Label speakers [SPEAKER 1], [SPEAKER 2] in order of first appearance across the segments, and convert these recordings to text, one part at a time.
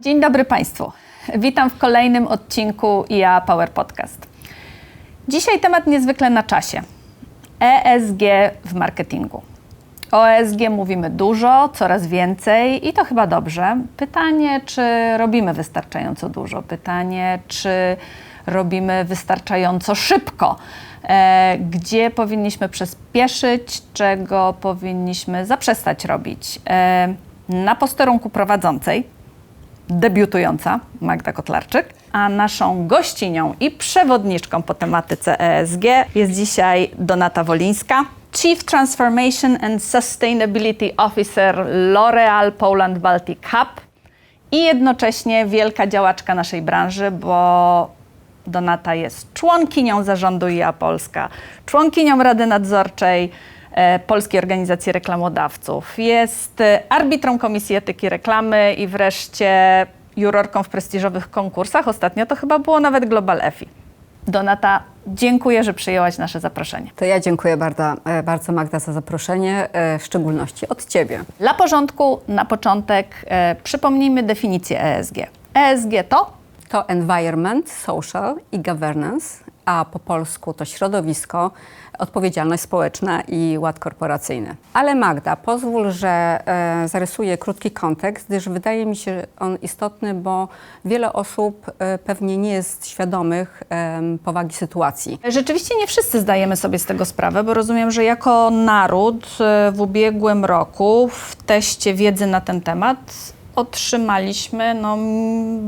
[SPEAKER 1] Dzień dobry Państwu. Witam w kolejnym odcinku IA Power Podcast. Dzisiaj temat niezwykle na czasie. ESG w marketingu. O ESG mówimy dużo, coraz więcej i to chyba dobrze. Pytanie, czy robimy wystarczająco dużo? Pytanie, czy robimy wystarczająco szybko? E, gdzie powinniśmy przyspieszyć, czego powinniśmy zaprzestać robić? E, na posterunku prowadzącej debiutująca Magda Kotlarczyk, a naszą gościnią i przewodniczką po tematyce ESG jest dzisiaj Donata Wolińska, Chief Transformation and Sustainability Officer L'Oreal Poland Baltic Hub i jednocześnie wielka działaczka naszej branży, bo Donata jest członkinią zarządu IA Polska, członkinią Rady Nadzorczej Polskiej Organizacji Reklamodawców, jest e, arbitrą Komisji Etyki Reklamy i wreszcie jurorką w prestiżowych konkursach. Ostatnio to chyba było nawet Global EFI. Donata, dziękuję, że przyjęłaś nasze zaproszenie.
[SPEAKER 2] To ja dziękuję bardzo, e, bardzo Magda za zaproszenie, e, w szczególności od Ciebie.
[SPEAKER 1] Dla porządku, na początek e, przypomnijmy definicję ESG. ESG to
[SPEAKER 2] To Environment, Social i Governance, a po polsku to środowisko, odpowiedzialność społeczna i ład korporacyjny. Ale Magda, pozwól, że e, zarysuję krótki kontekst, gdyż wydaje mi się on istotny, bo wiele osób e, pewnie nie jest świadomych em, powagi sytuacji.
[SPEAKER 1] Rzeczywiście nie wszyscy zdajemy sobie z tego sprawę, bo rozumiem, że jako naród e, w ubiegłym roku w teście wiedzy na ten temat otrzymaliśmy no,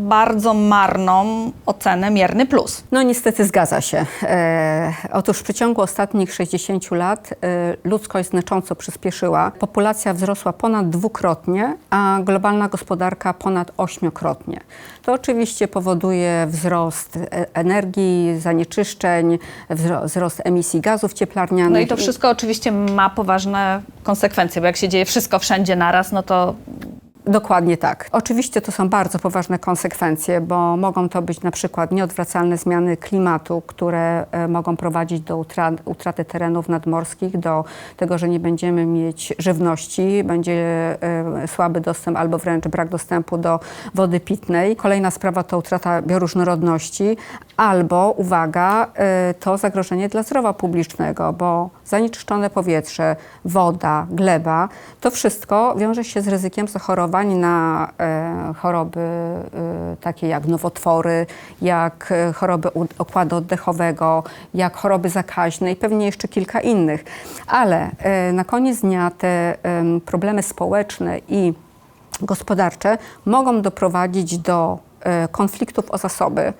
[SPEAKER 1] bardzo marną ocenę mierny plus.
[SPEAKER 2] No niestety zgadza się. E, otóż w przeciągu ostatnich 60 lat e, ludzkość znacząco przyspieszyła. Populacja wzrosła ponad dwukrotnie, a globalna gospodarka ponad ośmiokrotnie. To oczywiście powoduje wzrost e, energii, zanieczyszczeń, wzro- wzrost emisji gazów cieplarnianych.
[SPEAKER 1] No i to wszystko oczywiście ma poważne konsekwencje, bo jak się dzieje wszystko wszędzie naraz, no to
[SPEAKER 2] Dokładnie tak. Oczywiście to są bardzo poważne konsekwencje, bo mogą to być na przykład nieodwracalne zmiany klimatu, które e, mogą prowadzić do utra- utraty terenów nadmorskich, do tego, że nie będziemy mieć żywności, będzie e, słaby dostęp albo wręcz brak dostępu do wody pitnej. Kolejna sprawa to utrata bioróżnorodności albo, uwaga, e, to zagrożenie dla zdrowia publicznego, bo zanieczyszczone powietrze, woda, gleba, to wszystko wiąże się z ryzykiem zachorowań na e, choroby e, takie jak nowotwory, jak e, choroby układu oddechowego, jak choroby zakaźne i pewnie jeszcze kilka innych. Ale e, na koniec dnia te em, problemy społeczne i gospodarcze mogą doprowadzić do konfliktów o zasoby,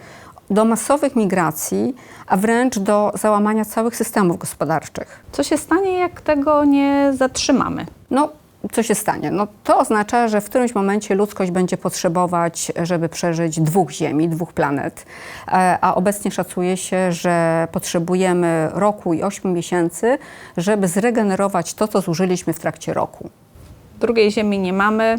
[SPEAKER 2] do masowych migracji, a wręcz do załamania całych systemów gospodarczych.
[SPEAKER 1] co się stanie, jak tego nie zatrzymamy?
[SPEAKER 2] No, co się stanie? No, to oznacza, że w którymś momencie ludzkość będzie potrzebować, żeby przeżyć dwóch Ziemi, dwóch planet, E, a obecnie szacuje się, że potrzebujemy roku i ośmiu miesięcy, żeby zregenerować to, co zużyliśmy w trakcie roku.
[SPEAKER 1] Drugiej ziemi nie mamy.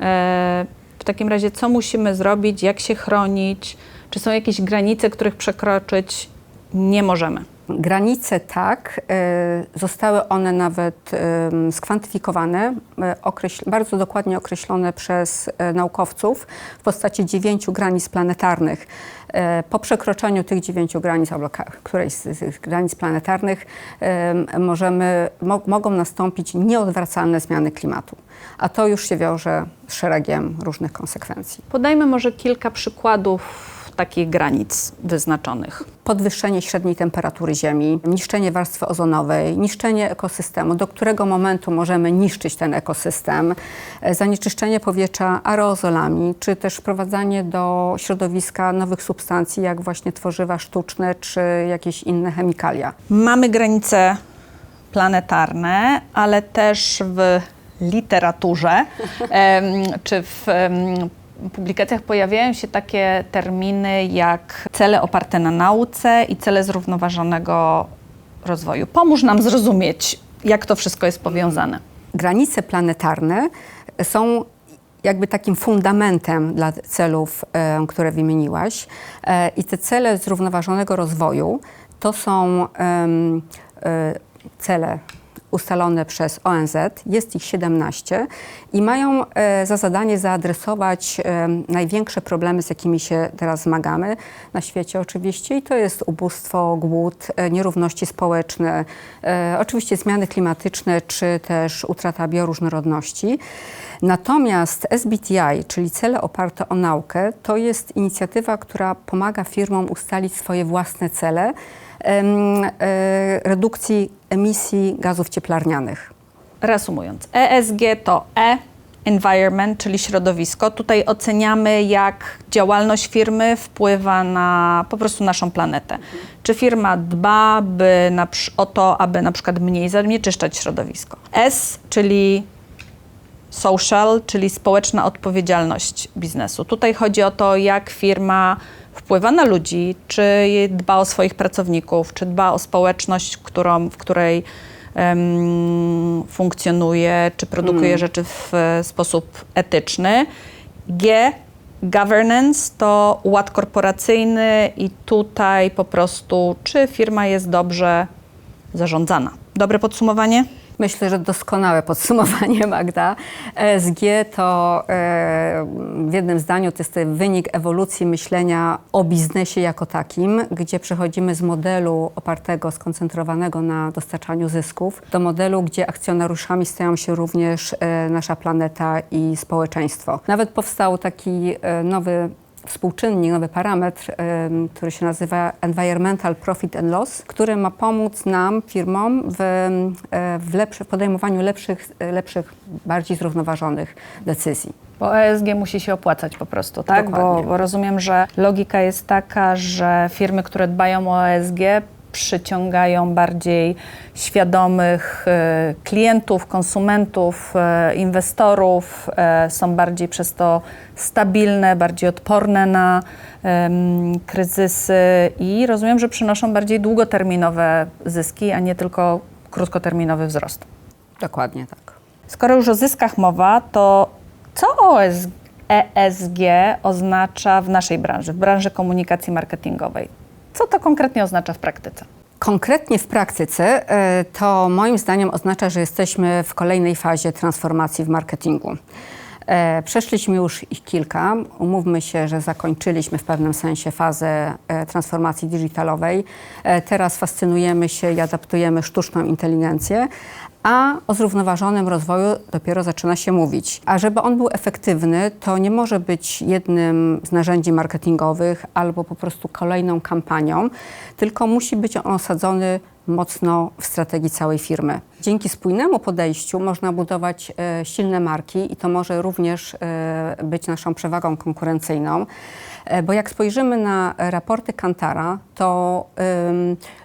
[SPEAKER 1] E, W takim razie, co musimy zrobić, jak się chronić? Czy są jakieś granice, których przekroczyć nie możemy?
[SPEAKER 2] Granice tak, e, zostały one nawet skwantyfikowane, określ- bardzo dokładnie określone przez e, naukowców w postaci dziewięciu granic planetarnych. Po przekroczeniu tych dziewięciu granic, albo którejś z tych granic planetarnych, em, możemy, mo- mogą nastąpić nieodwracalne zmiany klimatu. A to już się wiąże z szeregiem różnych konsekwencji.
[SPEAKER 1] Podajmy może kilka przykładów takich granic wyznaczonych.
[SPEAKER 2] podwyższenie średniej temperatury Ziemi, niszczenie warstwy ozonowej, niszczenie ekosystemu, do którego momentu możemy niszczyć ten ekosystem, e, zanieczyszczenie powietrza aerozolami, czy też wprowadzanie do środowiska nowych substancji, jak właśnie tworzywa sztuczne, czy jakieś inne chemikalia.
[SPEAKER 1] Mamy granice planetarne, ale też w literaturze czy w publikacjach pojawiają się takie terminy jak cele oparte na nauce i cele zrównoważonego rozwoju. Pomóż nam zrozumieć, jak to wszystko jest powiązane.
[SPEAKER 2] Granice planetarne są jakby takim fundamentem dla celów, e, które wymieniłaś. E, I te cele zrównoważonego rozwoju to są e, cele ustalone przez ONZ, jest ich 17 i mają e, za zadanie zaadresować e, największe problemy, z jakimi się teraz zmagamy na świecie oczywiście i to jest ubóstwo, głód, e, nierówności społeczne, oczywiście zmiany klimatyczne czy też utrata bioróżnorodności. Natomiast SBTI, czyli cele oparte o naukę, to jest inicjatywa, która pomaga firmom ustalić swoje własne cele redukcji emisji gazów cieplarnianych.
[SPEAKER 1] Reasumując, ESG to E, environment, czyli środowisko. Tutaj oceniamy, jak działalność firmy wpływa na po prostu naszą planetę. Czy firma dba by na, o to, aby na przykład mniej zanieczyszczać środowisko. S, czyli social, czyli społeczna odpowiedzialność biznesu. Tutaj chodzi o to, jak firma wpływa na ludzi, czy dba o swoich pracowników, czy dba o społeczność, którą, w której em, funkcjonuje, czy produkuje rzeczy w sposób etyczny. G, governance to ład korporacyjny i tutaj po prostu, czy firma jest dobrze zarządzana. Dobre podsumowanie?
[SPEAKER 2] Myślę, że doskonałe podsumowanie, Magda. ESG to e, w jednym zdaniu to jest wynik ewolucji myślenia o biznesie jako takim, gdzie przechodzimy z modelu opartego, skoncentrowanego na dostarczaniu zysków, do modelu, gdzie akcjonariuszami stają się również e, nasza planeta i społeczeństwo. Nawet powstał taki e, nowy współczynnik, nowy parametr, który się nazywa Environmental Profit and Loss, który ma pomóc nam, firmom, w, w, lepszy, w podejmowaniu lepszych, lepszych, bardziej zrównoważonych decyzji.
[SPEAKER 1] Bo ESG musi się opłacać po prostu, tak? Bo, bo rozumiem, że logika jest taka, że firmy, które dbają o ESG, przyciągają bardziej świadomych e, klientów, konsumentów, e, inwestorów, e, są bardziej przez to stabilne, bardziej odporne na kryzysy i rozumiem, że przynoszą bardziej długoterminowe zyski, a nie tylko krótkoterminowy wzrost.
[SPEAKER 2] Dokładnie tak.
[SPEAKER 1] Skoro już o zyskach mowa, to co OS, ESG oznacza w naszej branży, w branży komunikacji marketingowej? Co to konkretnie oznacza w praktyce?
[SPEAKER 2] Konkretnie w praktyce e, to moim zdaniem oznacza, że jesteśmy w kolejnej fazie transformacji w marketingu. E, Przeszliśmy już ich kilka. Umówmy się, że zakończyliśmy w pewnym sensie fazę e, transformacji digitalowej. Teraz fascynujemy się i adaptujemy sztuczną inteligencję, a o zrównoważonym rozwoju dopiero zaczyna się mówić. A żeby on był efektywny, to nie może być jednym z narzędzi marketingowych albo po prostu kolejną kampanią, tylko musi być on osadzony mocno w strategii całej firmy. Dzięki spójnemu podejściu można budować e, silne marki i to może również e, być naszą przewagą konkurencyjną. E, Bo jak spojrzymy na raporty Kantara, to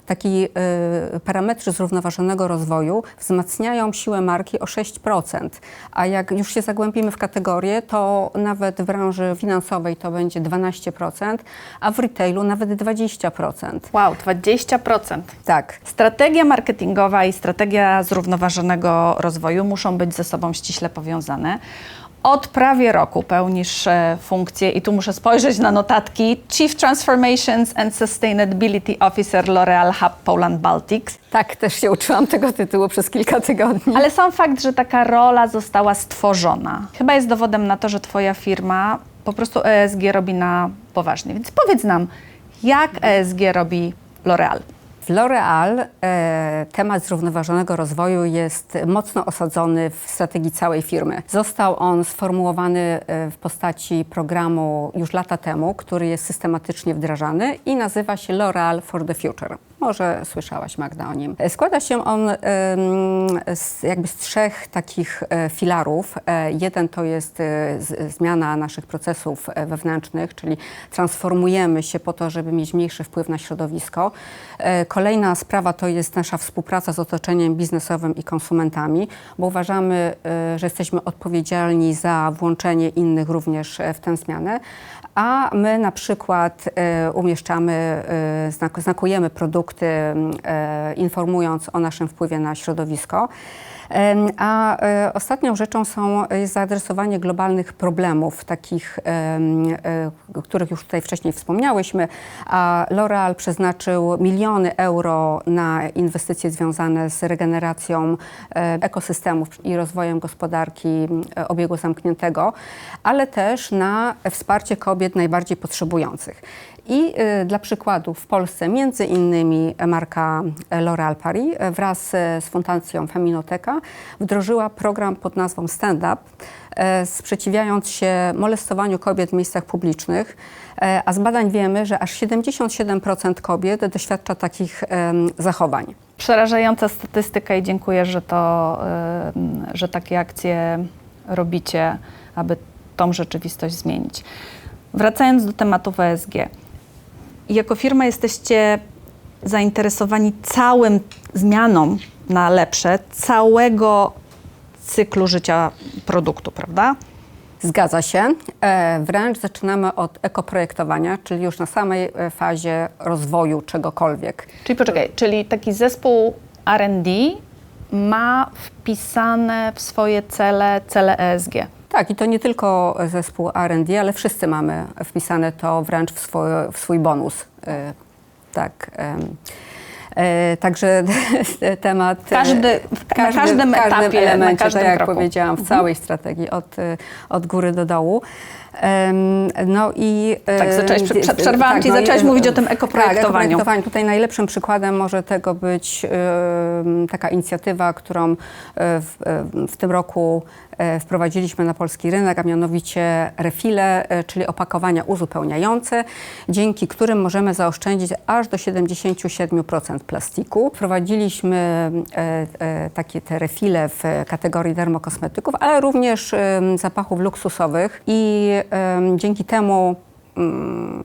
[SPEAKER 2] taki y, parametry zrównoważonego rozwoju wzmacniają siłę marki o 6%, a jak już się zagłębimy w kategorię, to nawet w branży finansowej to będzie 12%, a w retailu nawet 20%.
[SPEAKER 1] Wow, 20%.
[SPEAKER 2] Tak.
[SPEAKER 1] Strategia marketingowa i strategia zrównoważonego rozwoju muszą być ze sobą ściśle powiązane. Od prawie roku pełnisz e, funkcję i tu muszę spojrzeć na notatki Chief Transformations and Sustainability Officer L'Oreal Hub Poland Baltics.
[SPEAKER 2] Tak, też się uczyłam tego tytułu przez kilka tygodni.
[SPEAKER 1] Ale sam fakt, że taka rola została stworzona, chyba jest dowodem na to, że Twoja firma po prostu ESG robi na poważnie. Więc powiedz nam, jak ESG robi L'Oreal?
[SPEAKER 2] W L'Oreal e, temat zrównoważonego rozwoju jest mocno osadzony w strategii całej firmy. Został on sformułowany e, w postaci programu już lata temu, który jest systematycznie wdrażany i nazywa się L'Oreal for the Future. Może słyszałaś Magda o nim. E, Składa się on z, jakby z trzech takich e, filarów. E, jeden to jest zmiana naszych procesów wewnętrznych, czyli transformujemy się po to, żeby mieć mniejszy wpływ na środowisko. Kolejna sprawa to jest nasza współpraca z otoczeniem biznesowym i konsumentami, bo uważamy, że jesteśmy odpowiedzialni za włączenie innych również w tę zmianę, a my na przykład e, umieszczamy, znak- znakujemy produkty, e, informując o naszym wpływie na środowisko. A e, ostatnią rzeczą są, jest zaadresowanie globalnych problemów, takich, e, których już tutaj wcześniej wspomniałyśmy, a L'Oreal przeznaczył miliony euro na inwestycje związane z regeneracją e, ekosystemów i rozwojem gospodarki e, obiegu zamkniętego, ale też na wsparcie kobiet najbardziej potrzebujących. I y, dla przykładu w Polsce między innymi marka L'Oréal Paris y, wraz y, z Fundacją Feminoteka wdrożyła program pod nazwą Stand Up, sprzeciwiając się molestowaniu kobiet w miejscach publicznych. A z badań wiemy, że aż 77% kobiet doświadcza takich zachowań.
[SPEAKER 1] Przerażająca statystyka i dziękuję, że, to, że takie akcje robicie, aby tą rzeczywistość zmienić. Wracając do tematów ESG. Jako firma jesteście zainteresowani całym zmianą na lepsze całego cyklu życia produktu, prawda?
[SPEAKER 2] Zgadza się. E, Wręcz zaczynamy od ekoprojektowania, czyli już na samej e, fazie rozwoju czegokolwiek.
[SPEAKER 1] Czyli poczekaj, czyli taki zespół R&D ma wpisane w swoje cele cele ESG.
[SPEAKER 2] Tak, i to nie tylko zespół R&D, ale wszyscy mamy wpisane to wręcz w swój, w swój bonus. E, Tak. E, Także temat. e,
[SPEAKER 1] Każdy- w- na każdym etapie, na
[SPEAKER 2] elemencie,
[SPEAKER 1] każdym
[SPEAKER 2] tak jak
[SPEAKER 1] kroku.
[SPEAKER 2] powiedziałam, w całej strategii od, od góry do dołu. No i.
[SPEAKER 1] Tak, zaczęłaś- przerwałam ci,
[SPEAKER 2] no i-
[SPEAKER 1] zaczęłaś mówić o tym
[SPEAKER 2] Tak,
[SPEAKER 1] ekoprojektowaniu.
[SPEAKER 2] ekoprojektowaniu. Tutaj najlepszym przykładem może tego być taka inicjatywa, którą w, w tym roku wprowadziliśmy na polski rynek, a mianowicie refile, e, czyli opakowania uzupełniające, dzięki którym możemy zaoszczędzić aż do 77% plastiku. Wprowadziliśmy e, e, takie te refile w kategorii dermokosmetyków, ale również zapachów luksusowych i dzięki temu mm,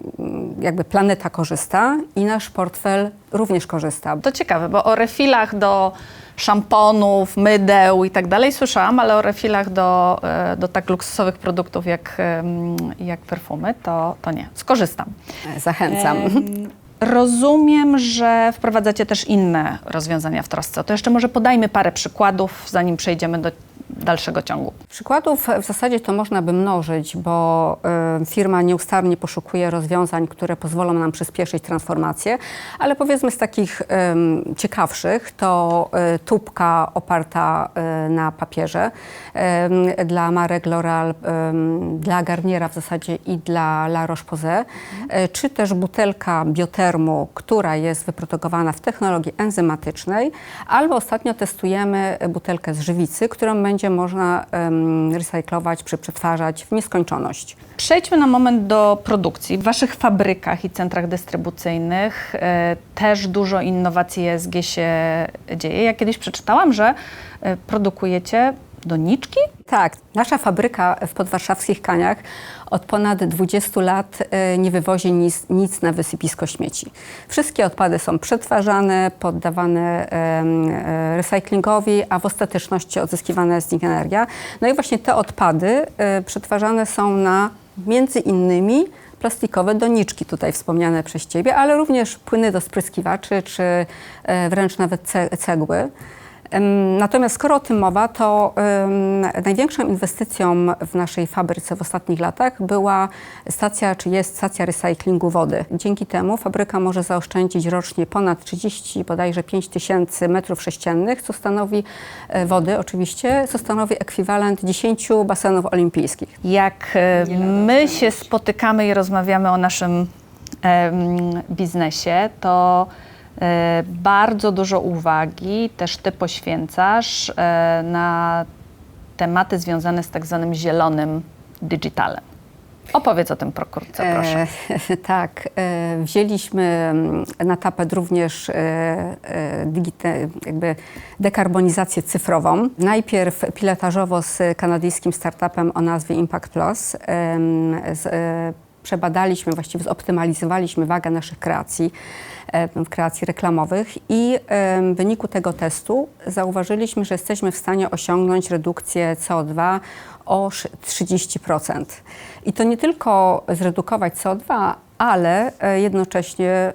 [SPEAKER 2] jakby planeta korzysta i nasz portfel również korzysta.
[SPEAKER 1] To ciekawe, bo o refilach do szamponów, mydeł i tak dalej słyszałam, ale o refilach do, e, do tak luksusowych produktów jak, jak perfumy, to, to nie. Skorzystam.
[SPEAKER 2] Zachęcam.
[SPEAKER 1] Rozumiem, że wprowadzacie też inne rozwiązania w trosce. To jeszcze może podajmy parę przykładów, zanim przejdziemy do dalszego ciągu.
[SPEAKER 2] Przykładów w zasadzie to można by mnożyć, bo y, firma nieustannie poszukuje rozwiązań, które pozwolą nam przyspieszyć transformację, ale powiedzmy z takich ciekawszych to y, tubka oparta y, na papierze dla marek L'Oreal, dla Garniera w zasadzie i dla La Roche-Posay, czy też butelka biotermu, która jest wyprodukowana w technologii enzymatycznej, albo ostatnio testujemy butelkę z żywicy, którą będzie można um, recyklować, czy przetwarzać w nieskończoność.
[SPEAKER 1] Przejdźmy na moment do produkcji. W Waszych fabrykach i centrach dystrybucyjnych e, też dużo innowacji ESG się dzieje. Ja kiedyś przeczytałam, że e, produkujecie doniczki?
[SPEAKER 2] Tak, nasza fabryka w podwarszawskich Kaniach od ponad 20 lat e, nie wywozi nic, nic na wysypisko śmieci. Wszystkie odpady są przetwarzane, poddawane e, recyklingowi, a w ostateczności odzyskiwana jest z nich energia. No i właśnie te odpady e, przetwarzane są na między innymi plastikowe doniczki tutaj wspomniane przez Ciebie, ale również płyny do spryskiwaczy, czy wręcz nawet ce- cegły. Natomiast skoro o tym mowa, to em, największą inwestycją w naszej fabryce w ostatnich latach była stacja, czy jest stacja recyklingu wody. Dzięki temu fabryka może zaoszczędzić rocznie ponad 30, bodajże 5 tysięcy metrów sześciennych, co stanowi e, wody oczywiście, co stanowi ekwiwalent 10 basenów olimpijskich.
[SPEAKER 1] Jak e, my się spotykamy i rozmawiamy o naszym biznesie, to bardzo dużo uwagi też Ty poświęcasz e, na tematy związane z tak zwanym zielonym digitalem. Opowiedz o tym pokrótce, proszę.
[SPEAKER 2] E, tak, e, wzięliśmy mm, na tapet również e, e, digite, jakby dekarbonizację cyfrową. Najpierw pilotażowo z kanadyjskim startupem o nazwie Impact Plus. z, e, przebadaliśmy, właściwie zoptymalizowaliśmy wagę naszych kreacji, kreacji reklamowych i w wyniku tego testu zauważyliśmy, że jesteśmy w stanie osiągnąć redukcję CO2 o sz- 30%. I to nie tylko zredukować CO2, ale e, jednocześnie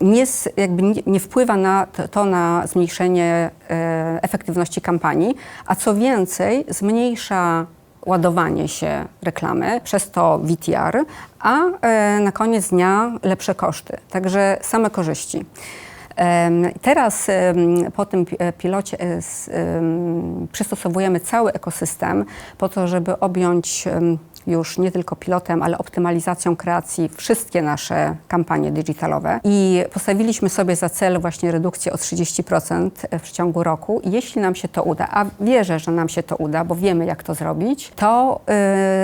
[SPEAKER 2] nie, jakby nie, wpływa na to, to na zmniejszenie e, efektywności kampanii, a co więcej, zmniejsza ładowanie się reklamy, przez to VTR, a e, na koniec dnia lepsze koszty. Także same korzyści. Teraz po tym e, pilocie e, przystosowujemy cały ekosystem po to, żeby objąć już nie tylko pilotem, ale optymalizacją kreacji wszystkie nasze kampanie digitalowe i postawiliśmy sobie za cel właśnie redukcję o 30% w przeciągu roku. Jeśli nam się to uda, a wierzę, że nam się to uda, bo wiemy jak to zrobić, to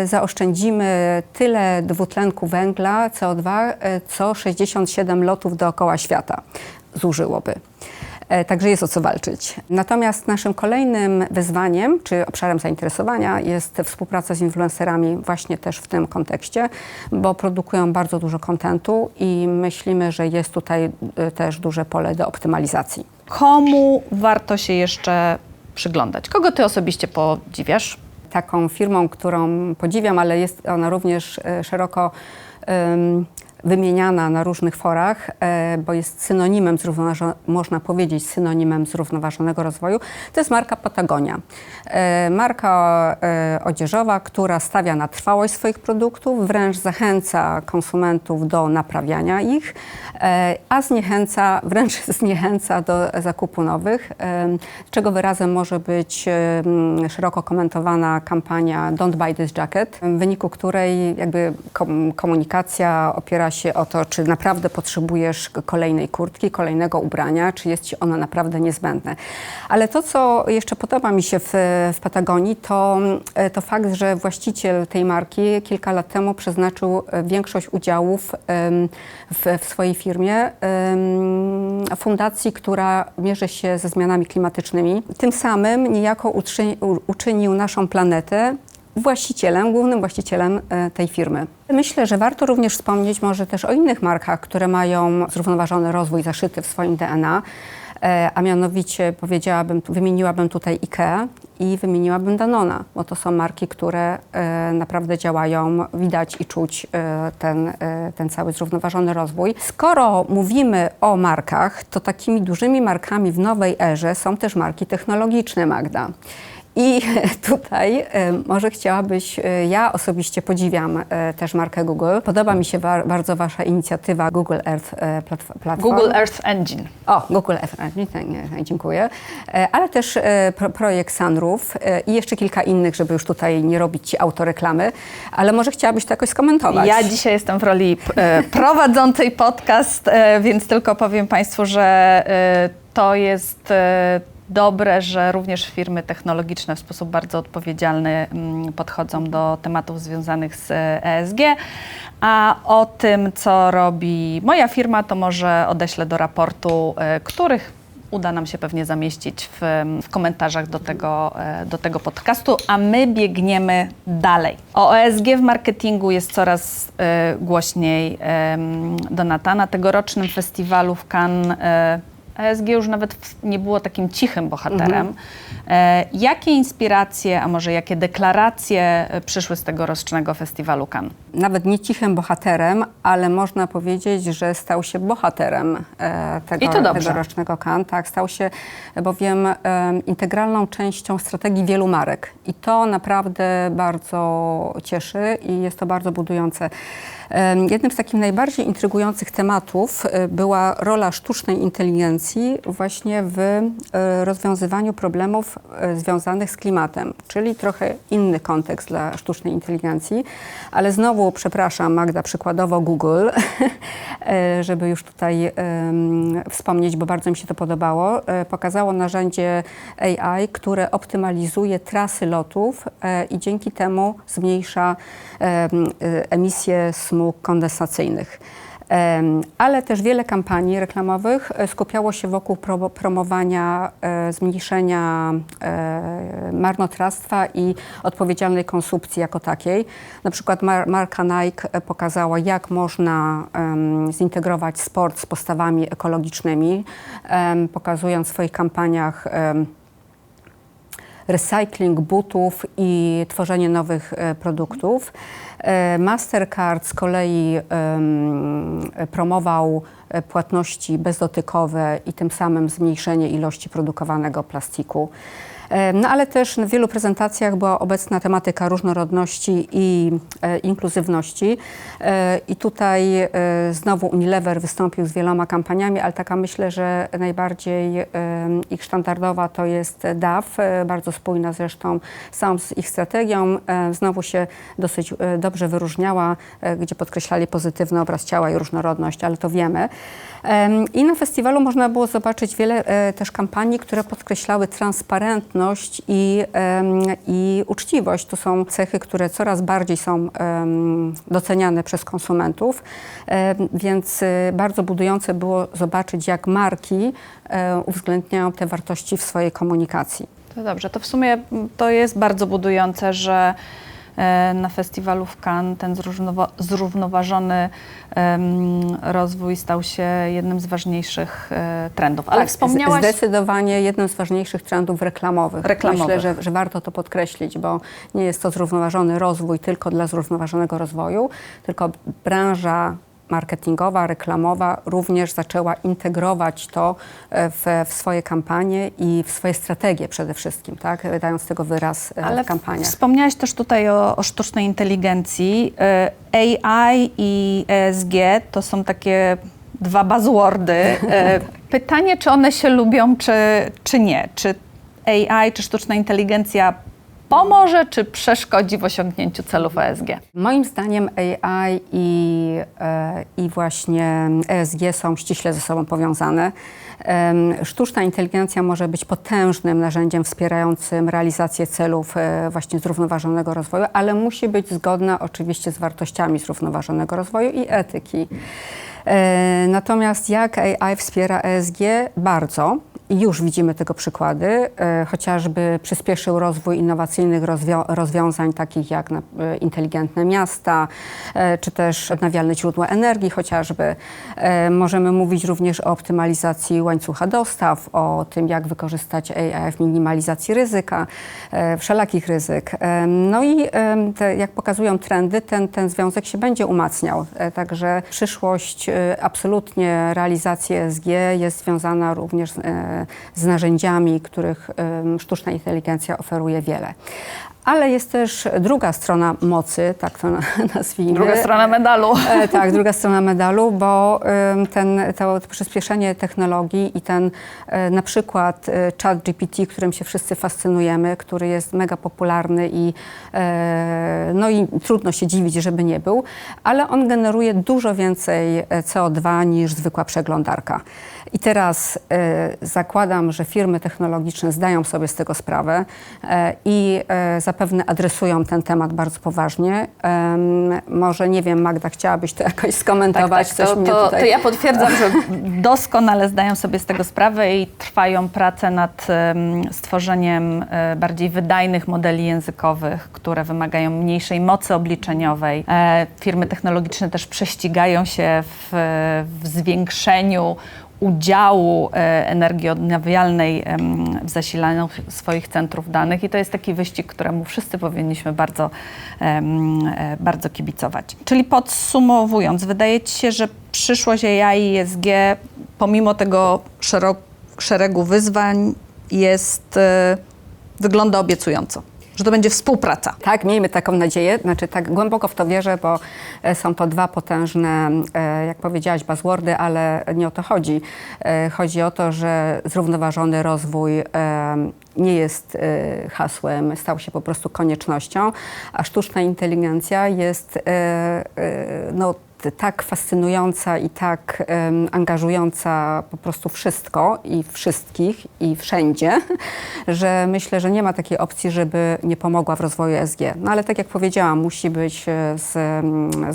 [SPEAKER 2] y, zaoszczędzimy tyle dwutlenku węgla, CO2, y, co 67 lotów dookoła świata zużyłoby. E, Także jest o co walczyć. Natomiast naszym kolejnym wyzwaniem, czy obszarem zainteresowania jest współpraca z influencerami właśnie też w tym kontekście, bo produkują bardzo dużo kontentu i myślimy, że jest tutaj e, też duże pole do optymalizacji.
[SPEAKER 1] Komu warto się jeszcze przyglądać? Kogo ty osobiście podziwiasz?
[SPEAKER 2] taką firmą, którą podziwiam, ale jest ona również e, szeroko wymieniana na różnych forach, e, bo jest synonimem, można powiedzieć synonimem zrównoważonego rozwoju, to jest marka Patagonia. E, Marka e, odzieżowa, która stawia na trwałość swoich produktów, wręcz zachęca konsumentów do naprawiania ich, a zniechęca, wręcz zniechęca do zakupu nowych, czego wyrazem może być szeroko komentowana kampania Don't Buy This Jacket, w wyniku której jakby kom- komunikacja opiera się o to, czy naprawdę potrzebujesz kolejnej kurtki, kolejnego ubrania, czy jest ci ono naprawdę niezbędne. Ale to, co jeszcze podoba mi się w, w Patagonii, to, e, to fakt, że właściciel tej marki kilka lat temu przeznaczył e, większość udziałów w, w swojej firmie fundacji, która mierzy się ze zmianami klimatycznymi. Tym samym niejako uczynił naszą planetę właścicielem, głównym właścicielem e, tej firmy. Myślę, że warto również wspomnieć może też o innych markach, które mają zrównoważony rozwój zaszyty w swoim DNA, e, a mianowicie powiedziałabym, wymieniłabym tutaj IKEA i wymieniłabym Danona, bo to są marki, które e, naprawdę działają, widać i czuć ten, ten cały zrównoważony rozwój. Skoro mówimy o markach, to takimi dużymi markami w nowej erze są też marki technologiczne, Magda. I tutaj e, może chciałabyś, e, ja osobiście podziwiam e, też markę Google. Podoba mi się bardzo Wasza inicjatywa Google Earth platf- Platform.
[SPEAKER 1] Google Earth Engine.
[SPEAKER 2] O, Google Earth Engine, tak, dziękuję. Ale też pro, projekt Sunroof i jeszcze kilka innych, żeby już tutaj nie robić Ci autoreklamy. Ale może chciałabyś to jakoś skomentować?
[SPEAKER 1] Ja dzisiaj jestem w roli prowadzącej podcast, więc tylko powiem Państwu, że to jest e, dobre, że również firmy technologiczne w sposób bardzo odpowiedzialny mm, podchodzą do tematów związanych z e, ESG. A o tym, co robi moja firma, to może odeślę do raportu, e, których uda nam się pewnie zamieścić w, w komentarzach do tego, e, do tego podcastu, a my biegniemy dalej. O ESG w marketingu jest coraz e, głośniej em, Donata. Na tegorocznym festiwalu w Cannes e, ESG już nawet nie było takim cichym bohaterem. E, jakie inspiracje, a może jakie deklaracje e, przyszły z tegorocznego festiwalu Cannes?
[SPEAKER 2] Nawet nie cichym bohaterem, ale można powiedzieć, że stał się bohaterem e, tego, tegorocznego Cannes. Tak, stał się bowiem integralną częścią strategii wielu marek. I to naprawdę bardzo cieszy i jest to bardzo budujące. Jednym z takich najbardziej intrygujących tematów e, była rola sztucznej inteligencji właśnie w e, rozwiązywaniu problemów e, związanych z klimatem, czyli trochę inny kontekst dla sztucznej inteligencji, ale znowu, przepraszam Magda, przykładowo Google, żeby już tutaj wspomnieć, bo bardzo mi się to podobało, pokazało narzędzie AI, które optymalizuje trasy lotów i dzięki temu zmniejsza em, emisję smug kondensacyjnych. Ale też wiele kampanii reklamowych e, skupiało się wokół pro, promowania e, zmniejszenia e, marnotrawstwa i odpowiedzialnej konsumpcji jako takiej. Na przykład mar, marka Nike pokazała, jak można zintegrować sport z postawami ekologicznymi, pokazując w swoich kampaniach recycling butów i tworzenie nowych produktów. E, Mastercard z kolei promował e, płatności bezdotykowe i tym samym zmniejszenie ilości produkowanego plastiku. E, No ale też w wielu prezentacjach była obecna tematyka różnorodności i e, inkluzywności. E, I tutaj znowu Unilever wystąpił z wieloma kampaniami, ale taka myślę, że najbardziej ich sztandardowa to jest DAF, bardzo spójna zresztą całą z ich strategią. Znowu się dosyć dobrze wyróżniała, gdzie podkreślali pozytywny obraz ciała i różnorodność, ale to wiemy. I na festiwalu można było zobaczyć wiele e, też kampanii, które podkreślały transparentność i, i uczciwość. To są cechy, które coraz bardziej są doceniane przez konsumentów, więc e, bardzo budujące było zobaczyć, jak marki e, uwzględniają te wartości w swojej komunikacji.
[SPEAKER 1] To dobrze, to w sumie mm, to jest bardzo budujące, że na festiwalu w Cannes ten zrównowa- zrównoważony rozwój stał się jednym z ważniejszych e, trendów. Ale
[SPEAKER 2] Tak,
[SPEAKER 1] wspomniałaś...
[SPEAKER 2] Zdecydowanie jednym z ważniejszych trendów reklamowych.
[SPEAKER 1] Reklamowych.
[SPEAKER 2] Myślę, że, że warto to podkreślić, bo nie jest to zrównoważony rozwój tylko dla zrównoważonego rozwoju, tylko branża marketingowa, reklamowa również zaczęła integrować to e, w, w swoje kampanie i w swoje strategie przede wszystkim, tak? dając tego wyraz e,
[SPEAKER 1] Ale
[SPEAKER 2] w kampaniach.
[SPEAKER 1] wspomniałaś też tutaj o, o sztucznej inteligencji. E, AI i ESG to są takie dwa buzzwordy. Pytanie, czy one się lubią, czy, czy nie? Czy AI, czy sztuczna inteligencja pomoże, czy przeszkodzi w osiągnięciu celów E ESG?
[SPEAKER 2] Moim zdaniem AI i, e, i właśnie ESG są ściśle ze sobą powiązane. Sztuczna inteligencja może być potężnym narzędziem wspierającym realizację celów e, właśnie zrównoważonego rozwoju, ale musi być zgodna oczywiście z wartościami zrównoważonego rozwoju i etyki. E, Natomiast jak AI wspiera ESG? Bardzo. I już widzimy tego przykłady, e, chociażby przyspieszył rozwój innowacyjnych rozwiązań takich jak e, inteligentne miasta, e, czy też odnawialne źródła energii chociażby. Możemy mówić również o optymalizacji łańcucha dostaw, o tym jak wykorzystać AI w minimalizacji ryzyka, wszelakich ryzyk. No i te, jak pokazują trendy, ten, ten związek się będzie umacniał. Także przyszłość absolutnie realizacji ESG jest związana również z, z narzędziami, których sztuczna inteligencja oferuje wiele. Ale jest też druga strona mocy, tak to na- nazwijmy.
[SPEAKER 1] Druga strona medalu.
[SPEAKER 2] E, tak, druga strona medalu, bo ten, to przyspieszenie technologii i ten e, na przykład e, chat GPT, którym się wszyscy fascynujemy, który jest mega popularny i, no i trudno się dziwić, żeby nie był, ale on generuje dużo więcej e, CO2 niż zwykła przeglądarka. I teraz zakładam, że firmy technologiczne zdają sobie z tego sprawę i e, zapewne adresują ten temat bardzo poważnie. Em, może nie wiem, Magda, chciałabyś to jakoś skomentować?
[SPEAKER 1] Tak, tak,
[SPEAKER 2] Coś
[SPEAKER 1] to, to,
[SPEAKER 2] tutaj...
[SPEAKER 1] to ja potwierdzam, że doskonale zdają sobie z tego sprawę i trwają prace nad em, stworzeniem e, bardziej wydajnych modeli językowych, które wymagają mniejszej mocy obliczeniowej. E, Firmy technologiczne też prześcigają się w, w zwiększeniu udziału e, energii odnawialnej w zasilaniu swoich centrów danych i to jest taki wyścig, któremu wszyscy powinniśmy bardzo, e, bardzo kibicować. Czyli podsumowując, wydaje Ci się, że przyszłość AI i ESG pomimo tego szeregu wyzwań jest, e, wygląda obiecująco, że to będzie współpraca.
[SPEAKER 2] Tak, miejmy taką nadzieję. Znaczy, tak głęboko w to wierzę, bo e, są to dwa potężne, e, jak powiedziałaś, buzzwordy, ale nie o to chodzi. E, Chodzi o to, że zrównoważony rozwój nie jest hasłem, stał się po prostu koniecznością, a sztuczna inteligencja jest no, t- tak fascynująca i tak em, angażująca po prostu wszystko i wszystkich i wszędzie, że myślę, że nie ma takiej opcji, żeby nie pomogła w rozwoju SG. No ale tak jak powiedziałam, musi być e, z,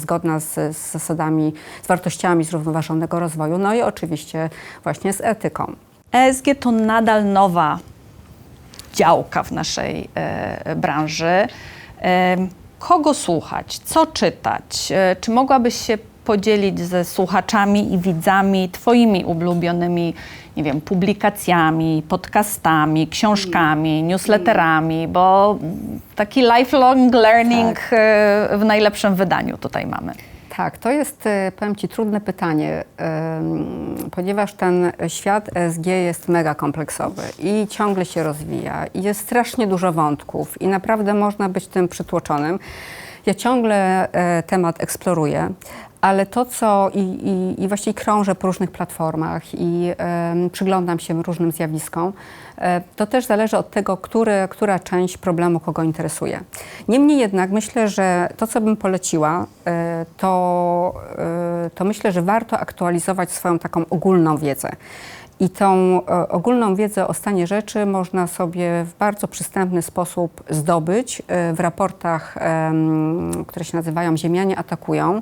[SPEAKER 2] zgodna z, z zasadami, z wartościami zrównoważonego rozwoju, no i oczywiście właśnie z etyką.
[SPEAKER 1] ESG to nadal nowa działka w naszej e, branży. E, kogo słuchać? Co czytać? E, czy mogłabyś się podzielić ze słuchaczami i widzami Twoimi ulubionymi nie wiem, publikacjami, podcastami, książkami, newsletterami, bo taki lifelong learning e, w najlepszym wydaniu tutaj mamy.
[SPEAKER 2] Tak, to jest, e, powiem Ci, trudne pytanie, em, ponieważ ten świat ESG jest mega kompleksowy i ciągle się rozwija i jest strasznie dużo wątków i naprawdę można być tym przytłoczonym. Ja ciągle e, temat eksploruję, ale to, co i, i, i właściwie krążę po różnych platformach i em, przyglądam się różnym zjawiskom, e, to też zależy od tego, który, która część problemu kogo interesuje. Niemniej jednak myślę, że to, co bym poleciła, e, to, e, to myślę, że warto aktualizować swoją taką ogólną wiedzę. I tą ogólną wiedzę o stanie rzeczy można sobie w bardzo przystępny sposób zdobyć w raportach, które się nazywają Ziemianie atakują.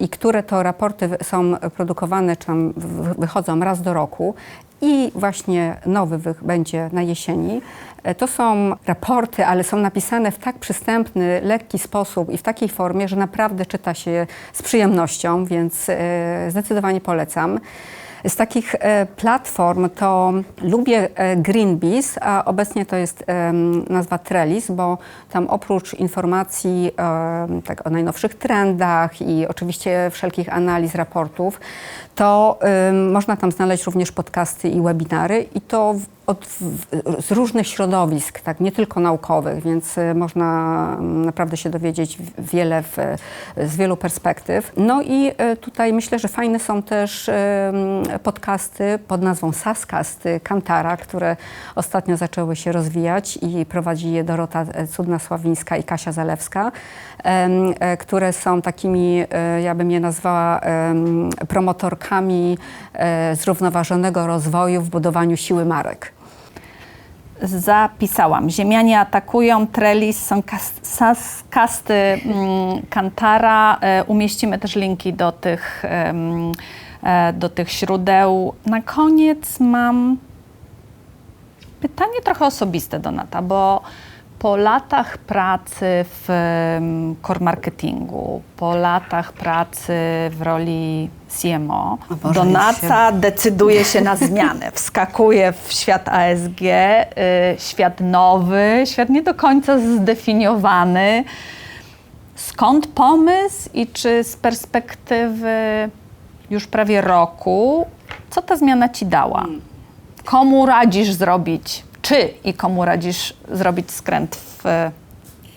[SPEAKER 2] I które to raporty są produkowane, czy tam wy- wychodzą raz do roku. I właśnie nowy będzie na jesieni. E, To są raporty, ale są napisane w tak przystępny, lekki sposób i w takiej formie, że naprawdę czyta się z przyjemnością, więc e, zdecydowanie polecam. Z takich e, platform to lubię e, Greenpeace, a obecnie to jest nazwa Trellis, bo tam oprócz informacji tak, o najnowszych trendach i oczywiście wszelkich analiz, raportów, to można tam znaleźć również podcasty i webinary i to od, z różnych środowisk, tak, nie tylko naukowych, więc e, można mm, naprawdę się dowiedzieć wiele w, z wielu perspektyw. No i e, tutaj myślę, że fajne są też em, podcasty pod nazwą Saskasty Kantara, które ostatnio zaczęły się rozwijać i prowadzi je Dorota Cudna-Sławińska i Kasia Zalewska, e, które są takimi, e, ja bym je nazwała promotorkami e, zrównoważonego rozwoju w budowaniu siły marek.
[SPEAKER 1] Zapisałam. Ziemianie atakują, Trellis, są kas- kasty mm, Kantara. E, umieścimy też linki do tych, e, do tych źródeł. Na koniec mam pytanie trochę osobiste, Donata, bo po latach pracy w core marketingu, po latach pracy w roli CMO,
[SPEAKER 2] Boże,
[SPEAKER 1] Donata decyduje się na zmianę. Wskakuje w świat ASG, y, świat nowy, świat nie do końca zdefiniowany. Skąd pomysł i czy z perspektywy już prawie roku, co ta zmiana ci dała? Komu radzisz zrobić, czy i komu radzisz zrobić skręt w,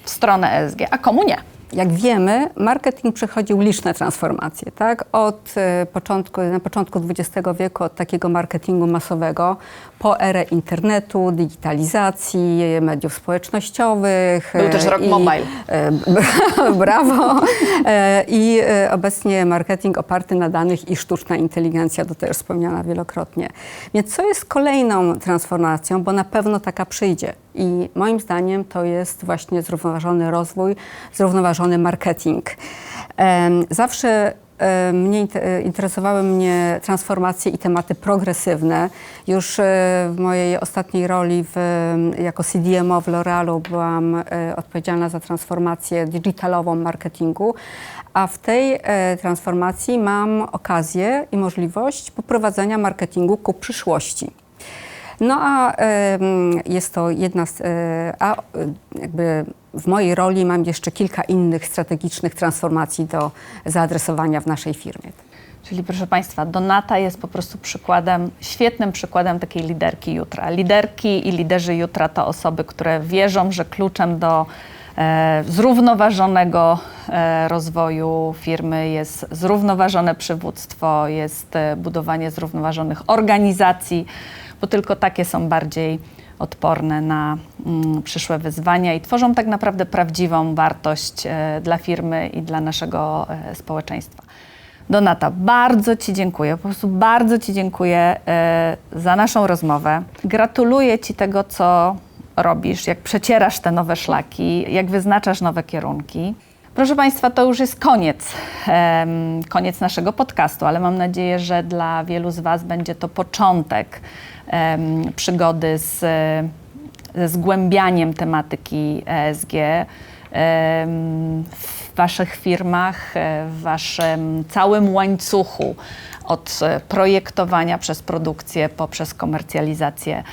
[SPEAKER 1] w stronę ESG, a komu nie?
[SPEAKER 2] Jak wiemy, marketing przechodził liczne transformacje, tak? Od e, początku, na początku XX wieku, od takiego marketingu masowego, po erę internetu, digitalizacji, mediów społecznościowych.
[SPEAKER 1] Był też rok
[SPEAKER 2] i-
[SPEAKER 1] mobile.
[SPEAKER 2] e, bra- Brawo. E, I obecnie marketing oparty na danych i sztuczna inteligencja, to też wspomniana wielokrotnie. Więc co jest kolejną transformacją, bo na pewno taka przyjdzie. I moim zdaniem to jest właśnie zrównoważony rozwój, zrównoważony marketing. Zawsze mnie int- interesowały mnie transformacje i tematy progresywne. Już e, w mojej ostatniej roli w, jako CDMO w L'Orealu byłam e, odpowiedzialna za transformację digitalową marketingu, a w tej e, transformacji mam okazję i możliwość poprowadzenia marketingu ku przyszłości. No a jest to jedna z, e, a e, jakby w mojej roli mam jeszcze kilka innych strategicznych transformacji do zaadresowania w naszej firmie.
[SPEAKER 1] Czyli proszę Państwa, Donata jest po prostu przykładem, świetnym przykładem takiej liderki jutra. Liderki i liderzy jutra to osoby, które wierzą, że kluczem do e, zrównoważonego e, rozwoju firmy jest zrównoważone przywództwo, jest e, budowanie zrównoważonych organizacji, bo tylko takie są bardziej odporne na mm, przyszłe wyzwania i tworzą tak naprawdę prawdziwą wartość e, dla firmy i dla naszego e, społeczeństwa. Donata, bardzo Ci dziękuję, po prostu bardzo Ci dziękuję e, za naszą rozmowę. Gratuluję Ci tego, co robisz, jak przecierasz te nowe szlaki, jak wyznaczasz nowe kierunki. Proszę Państwa, to już jest koniec, koniec naszego podcastu, ale mam nadzieję, że dla wielu z Was będzie to początek przygody z, ze zgłębianiem tematyki ESG w Waszych firmach, e, w Waszym całym łańcuchu od projektowania przez produkcję poprzez komercjalizację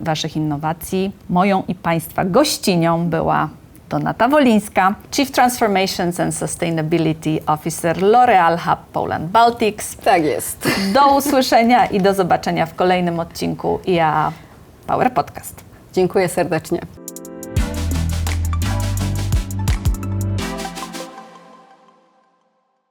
[SPEAKER 1] Waszych innowacji. Moją i Państwa gościnią była Donata Wolińska, Chief Transformations and Sustainability Officer L'Oreal Hub Poland Baltics.
[SPEAKER 2] Tak jest.
[SPEAKER 1] Do usłyszenia i do zobaczenia w kolejnym odcinku IA Power Podcast.
[SPEAKER 2] Dziękuję serdecznie.